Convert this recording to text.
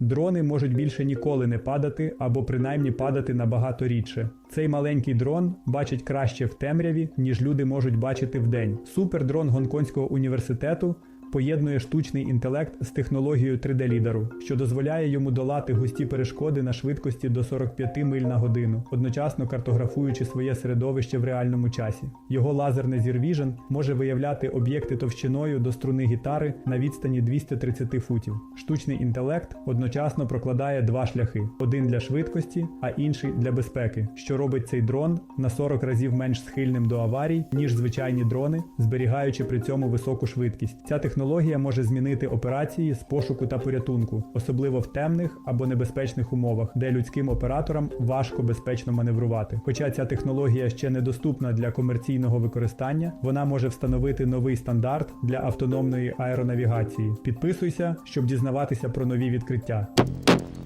Дрони можуть більше ніколи не падати або принаймні падати набагато рідше. Цей маленький дрон бачить краще в темряві, ніж люди можуть бачити вдень. Супердрон Гонконгського університету поєднує штучний інтелект з технологією 3D-лідару, що дозволяє йому долати густі перешкоди на швидкості до 45 миль на годину, одночасно картографуючи своє середовище в реальному часі. Його лазерне Vision може виявляти об'єкти товщиною до струни гітари на відстані 230 футів. Штучний інтелект одночасно прокладає два шляхи: один для швидкості, а інший для безпеки, що робить цей дрон на 40 разів менш схильним до аварій, ніж звичайні дрони, зберігаючи при цьому високу швидкість. Ця технологія може змінити операції з пошуку та порятунку, особливо в темних або небезпечних умовах, де людським операторам важко безпечно маневрувати. Хоча ця технологія ще недоступна для комерційного використання, вона може встановити новий стандарт для автономної аеронавігації. Підписуйся, щоб дізнаватися про нові відкриття.